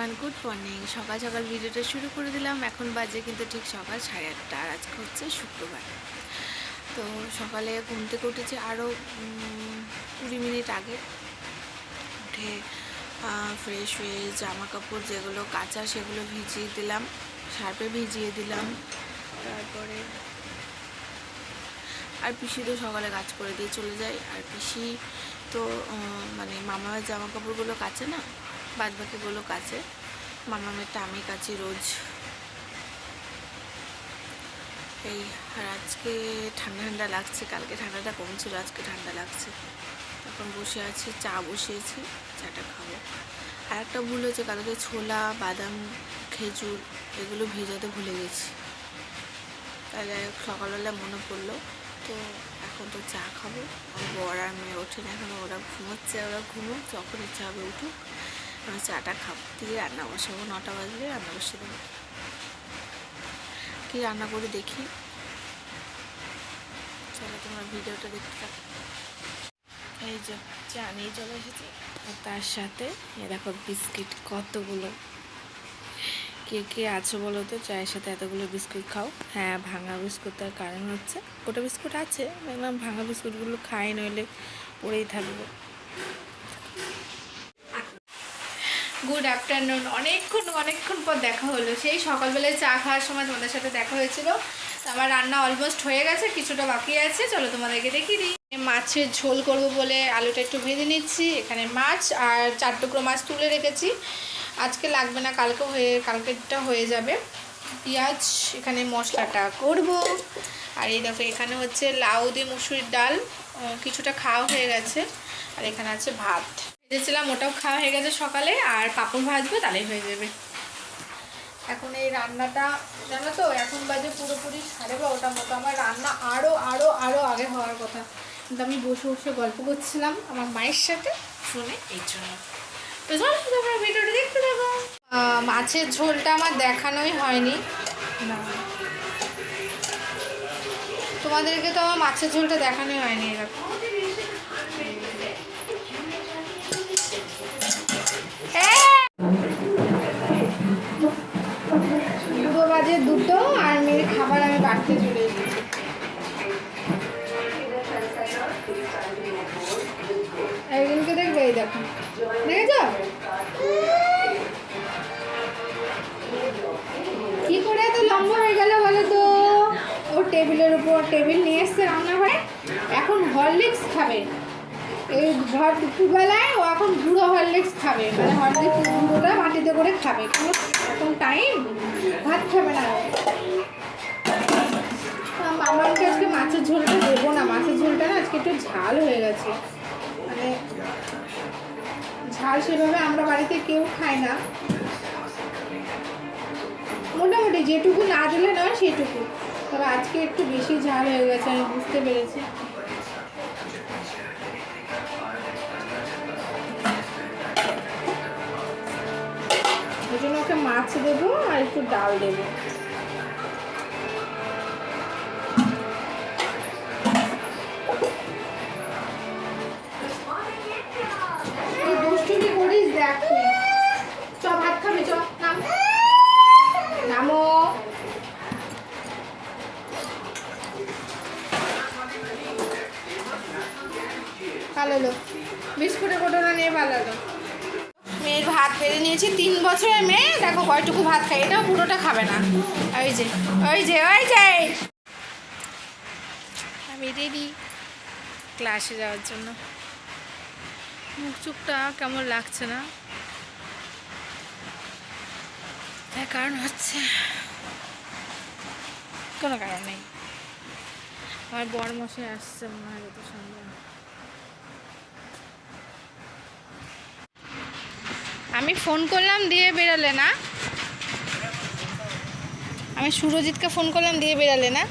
Everyone good morning সকাল সকাল ভিডিওটা শুরু করে দিলাম। এখন বাজে কিন্তু ঠিক সকাল সাড়ে আটটা আর আজকে হচ্ছে শুক্রবার। তো সকালে ঘুম থেকে উঠেছি আরও কুড়ি মিনিট আগে। উঠে ফ্রেশ হয়ে জামা কাপড় যেগুলো কাঁচা সেগুলো ভিজিয়ে দিলাম সার্পে ভিজিয়ে দিলাম। তারপরে আর পিসি তো সকালে কাজ করে দিয়ে চলে যায়। আর পিসি তো মানে মামার জামা কাপড়গুলো কাচে না? বাদ বাকিগুলো কাচে মামামেরটা আমি কাচি রোজ। এই, আর আজকে ঠান্ডা ঠান্ডা লাগছে, কালকে ঠান্ডাটা কম ছিল আজকে ঠান্ডা লাগছে। এখন বসে আছি, চা বসিয়েছি, চাটা খাব। আর একটা ভুল হয়েছে, কালকে ছোলা, বাদাম, খেজুর এগুলো ভেজাতে ভুলে গেছি। তাহলে সকালবেলা মনে পড়ল, তো এখন তো চা খাব। বর আর মেয়ে ওঠে না এখন ওরা ঘুমোচ্ছে, ওরা ঘুমোক, যখন ইচ্ছা হবে উঠুক। চাটা খাব। দিয়ে রান্না বসাবো। নটা বাজলে রান্না বসে দেবো। কী রান্না করে দেখি। চলো তোমরা ভিডিওটা দেখতে থাকো। এই যে চা নিয়ে চলে এসেছি। আর তার সাথে এ দেখো বিস্কিট কতগুলো। কে কে আছো বলো তো? চায়ের সাথে এতগুলো বিস্কুট খাও। হ্যাঁ ভাঙা বিস্কুটটার কারণ হচ্ছে ওটা বিস্কুট আছে। দেখলাম ভাঙা বিস্কুটগুলো খাই নইলে পড়েই থাকব। গুড আফটারনুন অনেকক্ষণ অনেকক্ষণ পর দেখা হলো। সেই সকালবেলায় চা খাওয়ার সময় তোমাদের সাথে দেখা হয়েছিল। আমার রান্না অলমোস্ট হয়ে গেছে, কিছুটা বাকি আছে। চলো তোমাদেরকে দেখিয়ে দিই। মাছের ঝোল করব বলে আলুটা একটু ভেজে নিচ্ছি। এখানে মাছ আর চার টুকরো মাছ তুলে রেখেছি। আজকে লাগবে না, কালকে হয়ে, কালকেরটা হয়ে যাবে। পেঁয়াজ, এখানে মশলাটা করব। আর এই দেখো, এখানে হচ্ছে লাউ দিয়ে মুসুরির ডাল। কিছুটা খাওয়া হয়ে গেছে। আর এখানে আছে ভাত। ভেজেছিলাম ওটাও খাওয়া হয়ে গেছে সকালে আর পাঁপড় ভাজবো তাহলেই হয়ে যাবে। এখন এই রান্নাটা জানো তো এখন বাজে পুরোপুরি সাড়ে বারোটা মতো। আমার রান্না আরও আরও আরও আগে হওয়ার কথা। কিন্তু আমি বসে বসে গল্প করছিলাম আমার মায়ের সাথে। শুনে এই জন্য। তো চলো তোমরা ভিডিওটা দেখতে থাকো। মাছের ঝোলটা আমার দেখানোই হয়নি। না। তোমাদেরকে তো আমার মাছের ঝোলটা দেখানোই হয়নি এরকম। এই ভর দুপুরবেলায় ও এখন গুঁড়ো হরলিক্স খাবে। মানে হরলিক্স গুঁড়োটা মাটিতে করে খাবে। কোনো এখন টাইম ভাত খাবে না। আমাকে আজকে মাছের ঝোলটা দেবো না। মাছের ঝোলটা না আজকে একটু ঝাল হয়ে গেছে। মানে ঝাল সেভাবে আমরা বাড়িতে কেউ খাই না। মোটামুটি যেটুকু না দিলে নয় সেটুকু। তবে আজকে একটু বেশি ঝাল হয়ে গেছে, আমি বুঝতে পেরেছি। মাছ দেবো আর একটু ডাল দেবো। পালালো বিস্কুটের কোটোটা নিয়ে পালালো মেয়ের ভাত বেড়ে নিয়েছি, তিন বছরের মেয়ে, দেখো কয়টুকু ভাত খাই এটাও পুরোটা খাবে না। ওই যে ওই যে ওই যে। আমি রেডি ক্লাসে যাওয়ার জন্য। মুখ চুপটা কেমন লাগছে না? তার কারণ হচ্ছে, কোনো কারণ নেই। আমার বড় মশাই আসছে, মনে হয় যত সম্ভব আমি ফোন করলাম দিয়ে বেরালে না। আমি সুরজিৎকে ফোন করলাম দিয়ে বেরালে না।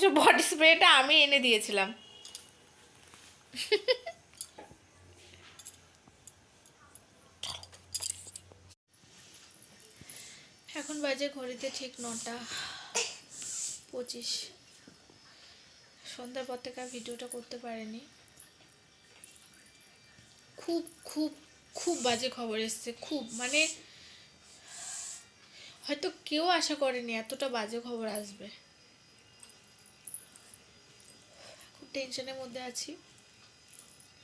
অবশ্য বডি স্প্রেটা আমি এনে দিয়েছিলাম। এখন বাজে ঘড়িতে ঠিক নটা পঁচিশ। সন্ধ্যার পর থেকে আর ভিডিওটা করতে পারিনি। খুব খুব খুব বাজে খবর এসছে, খুব মানে হয়তো কেউ আশা করেনি এতটা বাজে খবর আসবে খুব টেনশনের মধ্যে আছি।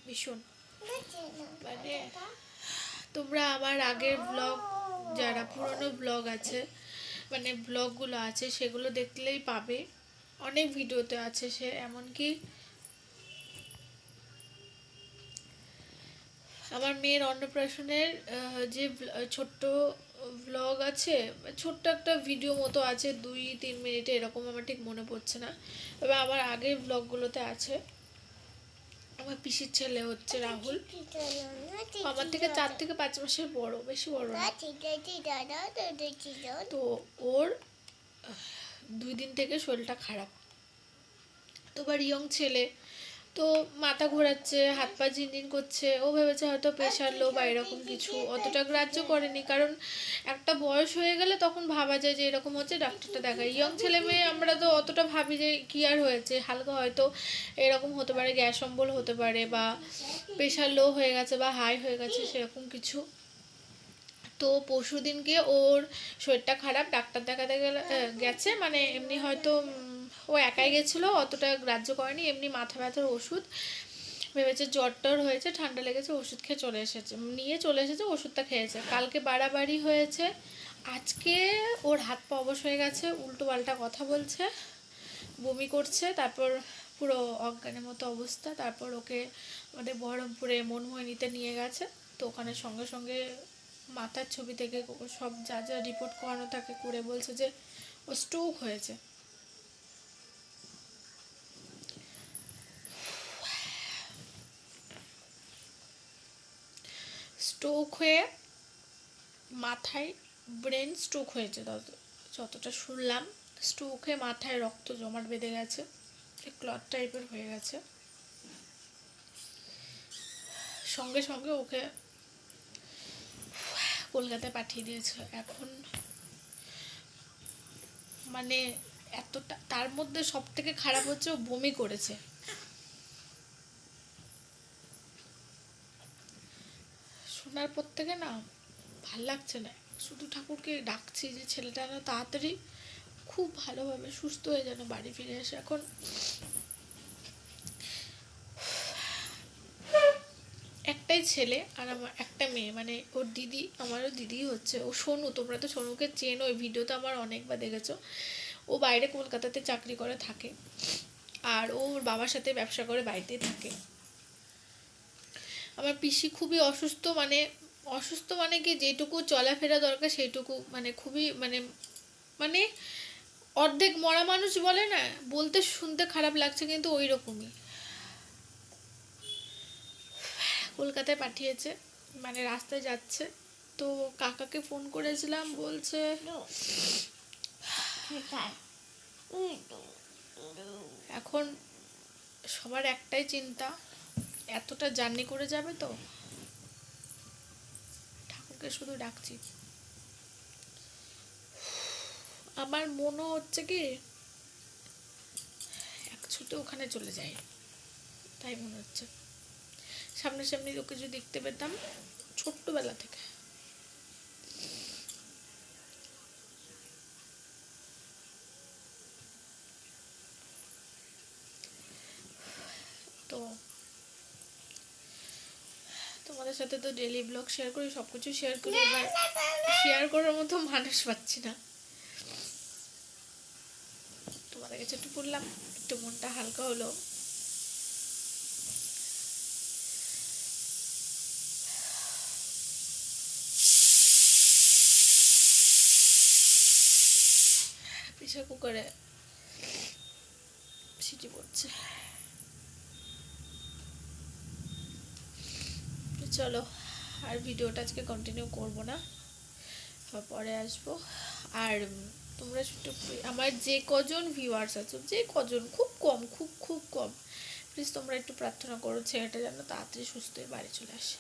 ভীষণ। মানে তোমরা আমার আগের ব্লগ যারা পুরনো ব্লগ আছে মানে ব্লগগুলো আছে, সেগুলো দেখলেই পাবে। অনেক ভিডিওতে আছে সে, এমনকি আমার মেয়ের অন্নপ্রাশনের যে ছোট্ট ব্লগ আছে, ছোট্ট একটা ভিডিও মতো আছে, দুই, তিন মিনিটে এরকম আমার ঠিক মনে পড়ছে না। তবে আমার আগের ব্লগগুলোতে আছে। আমার পিসির ছেলে হচ্ছে রাহুল। আমার থেকে চার থেকে পাঁচ মাসের বড়, বেশি বড় তো ওর দুই দিন থেকে শরীরটা খারাপ। তো এবার ইয়ং ছেলে তো মাথা ঘোরাচ্ছে, হাত পা ঝিনঝিন করছে, ও ভেবেছে হয়তো প্রেশার লো বা এরকম কিছু। অতটা গ্রাহ্য করেনি, কারণ একটা বয়স হয়ে গেলে তখন ভাবা যায় যে এরকম হচ্ছে, ডাক্তারটা দেখায়। ইয়ং ছেলে মেয়ে আমরা তো অতটা ভাবি যে কি আর হয়েছে। হালকা হয়তো এরকম হতে পারে, গ্যাস অম্বল হতে পারে বা প্রেশার লো হয়ে গেছে বা হাই হয়ে গেছে, সেরকম কিছু। তো পরশু দিনকে ওর শরীরটা খারাপ, ডাক্তার দেখাতে গেলে গেছে। মানে এমনি হয়তো ও একাই গেছিল, অতটা গ্রাহ্য করেনি, এমনি মাথা ব্যথার ওষুধ। ভেবেছে জ্বর টর হয়েছে, ঠান্ডা লেগেছে, ওষুধ খেয়ে চলে এসেছে, নিয়ে চলে এসেছে, ওষুধটা খেয়েছে। কালকে বাড়াবাড়ি হয়েছে। আজকে ওর হাত পা অবশ হয়ে গেছে, উল্টো পাল্টা কথা বলছে, বমি করছে, তারপর পুরো অজ্ঞানের মতো অবস্থা, তারপর ওকে আমাদের বহরমপুরে মনমোহিনীতে নিয়ে গেছে। তো ওখানে সঙ্গে সঙ্গে মাথার ছবি থেকে সব যা যা রিপোর্ট করানো তাকে করে বলছে যে ও স্ট্রোক হয়েছে। স্ট্রোক হয়ে মাথায় ব্রেন স্ট্রোক হয়েছে। তত যতটা শুনলাম স্ট্রোক হয়ে মাথায় রক্ত জমাট বেঁধে গেছে ক্লট টাইপের হয়ে গেছে। সঙ্গে সঙ্গে ওকে কলকাতায় পাঠিয়ে দিয়েছে। এখন মানে এতটা, তার মধ্যে সব থেকে খারাপ হচ্ছে ও বমি করেছে। শোনার পর থেকে না ভালো লাগছে না। শুধু ঠাকুরকে ডাকছি যে ছেলেটা যেন তাড়াতাড়ি খুব ভালোভাবে সুস্থ হয়ে যেন বাড়ি ফিরে আসে। এখন একটাই ছেলে আর আমার একটা মেয়ে মানে ওর দিদি, আমারও দিদি হচ্ছে। ও সোনু, তোমরা তো সোনুকে চেন ওই ভিডিওতে আমার অনেকবার দেখেছ। ও বাইরে কলকাতাতে চাকরি করে থাকে। আর ওর বাবার সাথে ব্যবসা করে বাড়িতেই থাকে। আমার পিসি খুবই অসুস্থ মানে অসুস্থ মানে কি যেটুকু চলাফেরা দরকার সেইটুকু মানে খুবই মানে মানে অর্ধেক মরা মানুষ বলে না বলতে শুনতে খারাপ লাগছে কিন্তু ওই রকমই কলকাতায় পাঠিয়েছে মানে রাস্তায় যাচ্ছে তো কাকাকে ফোন করেছিলাম বলছে এখন সবার একটাই চিন্তা এতটা জার্নি করে যাবে তো? ঠাকুরকে শুধু ডাকছি। আমার মনে হচ্ছে কি, এক ছুটে ওখানে চলে যাই তাই মনে হচ্ছে। সামনাসামনি লোকে যদি দেখতে পেতাম, ছোট্টবেলা থেকে তো তোমাদের সাথে তো ডেলি ব্লগ শেয়ার করি সব কিছু শেয়ার করি এবার শেয়ার করার মতো মানুষ পাচ্ছি না। তোমাদের কাছে একটু বললাম, একটু মনটা হালকা হলো। প্রেশার কুকারে সিটি পড়ছে। চলো, আর ভিডিওটা আজকে কন্টিনিউ করব না। পরে আসব। আর তোমরা একটু আমার যে কজন ভিউয়ার্স আছো, যে কজন, খুব কম, খুব খুব কম প্লিজ তোমরা একটু প্রার্থনা করো, ছেলেটা যেন তাড়াতাড়ি সুস্থ হয়ে বাড়ি চলে আসে।